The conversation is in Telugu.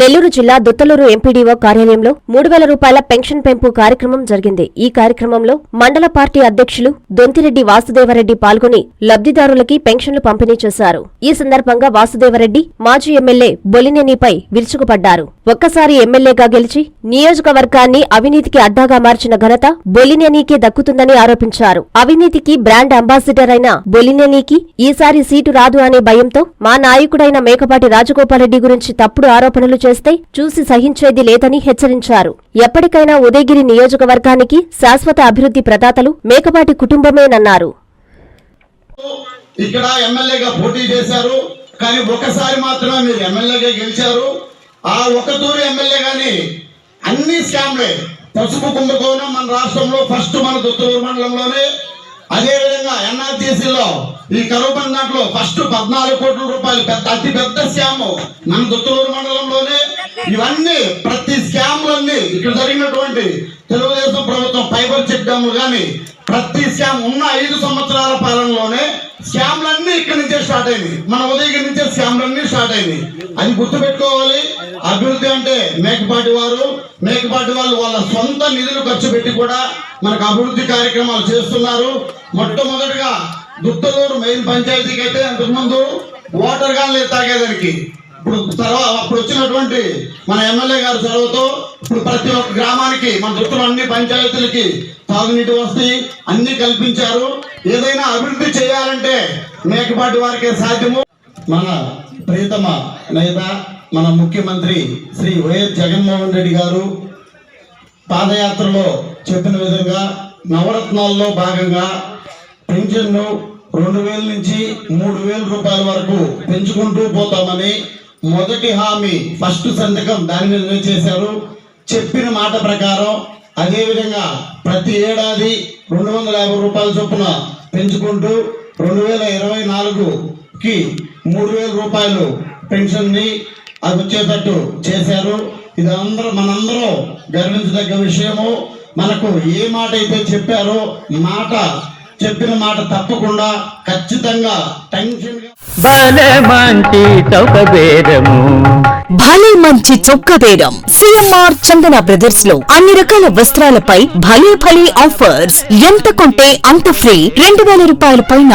నెల్లూరు జిల్లా దుత్తలూరు ఎంపీడీఓ కార్యాలయంలో మూడు వేల రూపాయల పెన్షన్ పెంపు కార్యక్రమం జరిగింది. ఈ కార్యక్రమంలో మండల పార్టీ అధ్యక్షులు దొంతిరెడ్డి వాసుదేవరెడ్డి పాల్గొని లబ్దిదారులకి పెన్షన్లు పంపిణీ చేశారు. ఈ సందర్భంగా వాసుదేవరెడ్డి మాజీ ఎమ్మెల్యే బొలినేనిపై విరుచుకుపడ్డారు. ఒక్కసారి ఎమ్మెల్యేగా గెలిచి నియోజకవర్గాన్ని అవినీతికి అడ్డాగా మార్చిన ఘనత బొలినేనికే దక్కుతుందని ఆరోపించారు. అవినీతికి బ్రాండ్ అంబాసిడర్ అయిన బొలినేనికి ఈసారి సీటు రాదు అనే భయంతో మా నాయకుడైన మేకపాటి రాజగోపాల్రెడ్డి గురించి తప్పుడు ఆరోపణలు చేస్తే చూసి సహించేది లేదని హెచ్చరించారు. ఎప్పటికైనా ఉదయగిరి నియోజకవర్గానికి శాశ్వత అభివృద్ధి ప్రదాతలు మేకపాటి కుటుంబమేనన్నారు. ఇక్కడ ఎమ్మెల్యేగా పోటీ చేశారు. కానీ ఒకసారి మాత్రమే మీరు ఎమ్మెల్యేగా గెలిచారు. ఆ ఒక తూరు ఎమ్మెల్యే కానీ అన్ని స్కామ్లే. పసుపు కుంభకోణం మన రాష్ట్రంలో ఫస్ట్ మన దుత్తూరు మండలంలోనే. అదేవిధంగా ఎన్ఆర్టీసీలో ఈ కరువు దాంట్లో ఫస్ట్ పద్నాలుగు కోట్ల రూపాయలు పెద్ద అతి పెద్ద స్కామ్ మన దుత్తూరు మండలంలోనే. ఇవన్నీ ప్రతి స్కామ్లన్నీ ఇక్కడ జరిగినటువంటి తెలుగుదేశం ప్రభుత్వం ఫైబర్ చెక్ డ్యాములు కానీ ప్రతి స్కామ్ ఉన్న ఐదు సంవత్సరాల పాలనలోనే స్కామ్లన్నీ ఇక్కడి నుంచే స్టార్ట్ అయింది మన ఉదయం నుంచే స్కామ్లన్నీ స్టార్ట్ అయింది అది గుర్తుపెట్టుకోవాలి. అభివృద్ధి అంటే మేకపాటి వారు మేకపాటి వాళ్ళు వాళ్ళ సొంత నిధులు ఖర్చు పెట్టి కూడా మనకు అభివృద్ధి కార్యక్రమాలు చేస్తున్నారు. మొట్టమొదటిగా దుత్తలూరు మెయిన్ పంచాయతీకి అయితే అంతకుముందు వాటర్ లేదు తాగేదానికి. ఇప్పుడు తర్వాత అప్పుడు వచ్చినటువంటి మన ఎమ్మెల్యే గారి చొరవతో ఇప్పుడు ప్రతి ఒక్క గ్రామానికి మన చుట్టూ అన్ని పంచాయతీలకి తాగునీటి వస్తాయి అన్ని కల్పించారు. ఏదైనా అభివృద్ధి చేయాలంటే మేకపాటి వారికే సాధ్యము. మన ప్రియతమ నేత మన ముఖ్యమంత్రి శ్రీ వైఎస్ జగన్మోహన్ రెడ్డి గారు పాదయాత్రలో చెప్పిన విధంగా నవరత్నాల్లో భాగంగా పెన్షన్ను రెండు వేల నుంచి మూడు వేల రూపాయల వరకు పెంచుకుంటూ పోతామని మొదటి హామీ ఫస్ట్ సంతకం దాని మీద చేశారు? చెప్పిన మాట ప్రకారం అదే విధంగా ప్రతి ఏడాది రెండు వందల యాభై రూపాయల చొప్పున పెంచుకుంటూ రెండు వేల ఇరవై నాలుగుకి మూడు వేల రూపాయలు పెన్షన్ని అది వచ్చేటట్టు చేశారు. ఇది అందరూ మనందరూ గర్వించదగ్గ విషయము. మనకు ఏ మాట అయితే చెప్పారో మాట చెప్పిన మాట తప్పకుండా ఖచ్చితంగా టెన్షన్ భలే మంచి చౌక బేరము భలే మంచి చొక్క బేరం సిఎంఆర్ చందన బ్రదర్స్లో అన్ని రకాల వస్త్రాలపై భలే భలే ఆఫర్స్. ఎంత కొంటే అంత ఫ్రీ. రెండు వేల రూపాయల పైన.